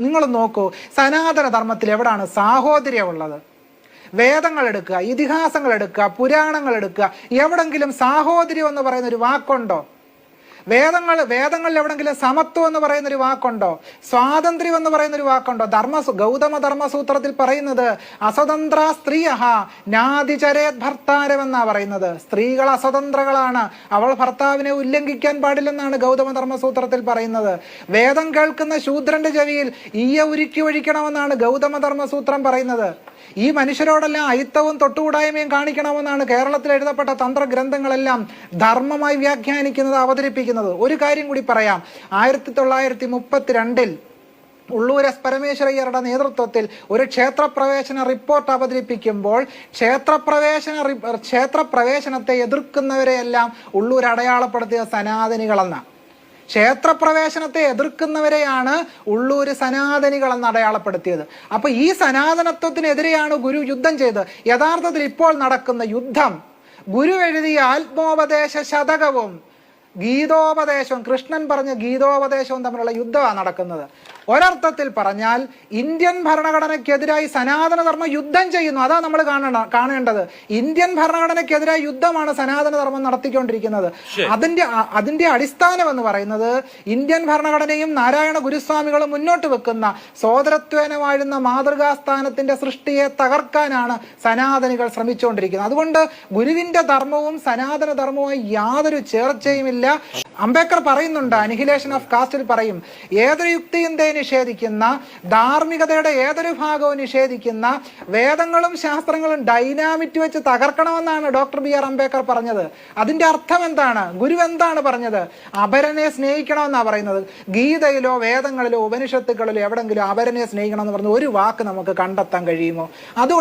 നിങ്ങൾ നോക്കൂ സനാതന ധർമ്മത്തിൽ എവിടാണ് സാഹോദര്യമുള്ളത്? വേദങ്ങൾ എടുക്കുക ഇതിഹാസങ്ങൾ എടുക്കുക പുരാണങ്ങൾ എടുക്കുക എവിടെങ്കിലും സാഹോദര്യം എന്ന് പറയുന്ന ഒരു വാക്കുണ്ടോ? വേദങ്ങൾ വേദങ്ങളിൽ എവിടെങ്കിലും സമത്വം എന്ന് പറയുന്ന ഒരു വാക്കുണ്ടോ? സ്വാതന്ത്ര്യം എന്ന് പറയുന്ന ഒരു വാക്കുണ്ടോ? ധർമ്മ ഗൗതമ ധർമ്മസൂത്രത്തിൽ പറയുന്നത് അസ്വതന്ത്ര സ്ത്രീയഹ നാദിചരേത് ഭർത്താരമെന്നാണ് പറയുന്നത്. സ്ത്രീകൾ അസ്വതന്ത്രകളാണ്. അവൾ ഭർത്താവിനെ ഉല്ലംഘിക്കാൻ പാടില്ലെന്നാണ് ഗൗതമ ധർമ്മസൂത്രത്തിൽ പറയുന്നത്. വേദം കേൾക്കുന്ന ശൂദ്രന്റെ ചെവിയിൽ ഈയ ഉരുക്കി ഒഴിക്കണമെന്നാണ് ഗൗതമ ധർമ്മസൂത്രം പറയുന്നത്. ഈ മനുഷ്യരോടെല്ലാം അയിത്തവും തൊട്ടുകൂടായ്മയും കാണിക്കണമെന്നാണ് കേരളത്തിൽ എഴുതപ്പെട്ട തന്ത്രഗ്രന്ഥങ്ങളെല്ലാം ധർമ്മമായി വ്യാഖ്യാനിക്കുന്നത് അവതരിപ്പിക്കുന്നത്. ഒരു കാര്യം കൂടി പറയാം. ആയിരത്തി തൊള്ളായിരത്തി മുപ്പത്തിരണ്ടിൽ ഉള്ളൂർ എസ് പരമേശ്വരയ്യരുടെ നേതൃത്വത്തിൽ ഒരു ക്ഷേത്രപ്രവേശന റിപ്പോർട്ട് അവതരിപ്പിക്കുമ്പോൾ ക്ഷേത്രപ്രവേശന ക്ഷേത്രപ്രവേശനത്തെ എതിർക്കുന്നവരെയെല്ലാം ഉള്ളൂർ അടയാളപ്പെടുത്തിയ സനാതനികളെന്ന ക്ഷേത്രപ്രവേശനത്തെ എതിർക്കുന്നവരെയാണ് ഉള്ളൂര് സനാതനികൾ എന്ന് അടയാളപ്പെടുത്തിയത്. അപ്പൊ ഈ സനാതനത്വത്തിനെതിരെയാണ് ഗുരു യുദ്ധം ചെയ്ത് യഥാർത്ഥത്തിൽ ഇപ്പോൾ നടക്കുന്ന യുദ്ധം ഗുരു എഴുതിയ ആത്മോപദേശ ശതകവും ഗീതോപദേശവും കൃഷ്ണൻ പറഞ്ഞ ഗീതോപദേശവും തമ്മിലുള്ള യുദ്ധമാണ് നടക്കുന്നത്. ഒരർത്ഥത്തിൽ പറഞ്ഞാൽ ഇന്ത്യൻ ഭരണഘടനയ്ക്കെതിരായി സനാതനധർമ്മം യുദ്ധം ചെയ്യുന്നു. അതാ നമ്മൾ കാണണം കാണേണ്ടത്. ഇന്ത്യൻ ഭരണഘടനയ്ക്കെതിരായി യുദ്ധമാണ് സനാതനധർമ്മം നടത്തിക്കൊണ്ടിരിക്കുന്നത്. അതിന്റെ അതിന്റെ അടിസ്ഥാനം എന്ന് പറയുന്നത് ഇന്ത്യൻ ഭരണഘടനയും നാരായണ ഗുരുസ്വാമികളും മുന്നോട്ട് വെക്കുന്ന സോദരത്വേന വാഴുന്ന മാതൃകാസ്ഥാനത്തിന്റെ സൃഷ്ടിയെ തകർക്കാനാണ് സനാതനികൾ ശ്രമിച്ചുകൊണ്ടിരിക്കുന്നത്. അതുകൊണ്ട് ഗുരുവിന്റെ ധർമ്മവും സനാതനധർമ്മവും യാതൊരു ചേർച്ചയുമില്ല. അംബേദ്കർ പറയുന്നുണ്ട് അനിഹിലേഷൻ ഓഫ് കാസ്റ്റിൽ പറയും ഏതൊരു യുക്തിയന്തയെ നിഷേധിക്കുന്ന ധാർമ്മികതയുടെ ഏതൊരു ഭാഗവും നിഷേധിക്കുന്ന വേദങ്ങളും ശാസ്ത്രങ്ങളും ഡൈനാമിറ്റ് വെച്ച് തകർക്കണമെന്നാണ് ഡോക്ടർ ബി ആർ അംബേദ്കർ പറഞ്ഞത്. അതിന്റെ അർത്ഥം എന്താണ്? ഗുരു എന്താണ് പറഞ്ഞത്? അപരനെ സ്നേഹിക്കണമെന്നാണ് പറയുന്നത്. ഗീതയിലോ വേദങ്ങളിലോ ഉപനിഷത്തുക്കളിലോ എവിടെങ്കിലും അപരനെ സ്നേഹിക്കണം എന്ന് പറഞ്ഞ ഒരു വാക്ക് നമുക്ക് കണ്ടെത്താൻ കഴിയുമോ? അതുകൊണ്ട്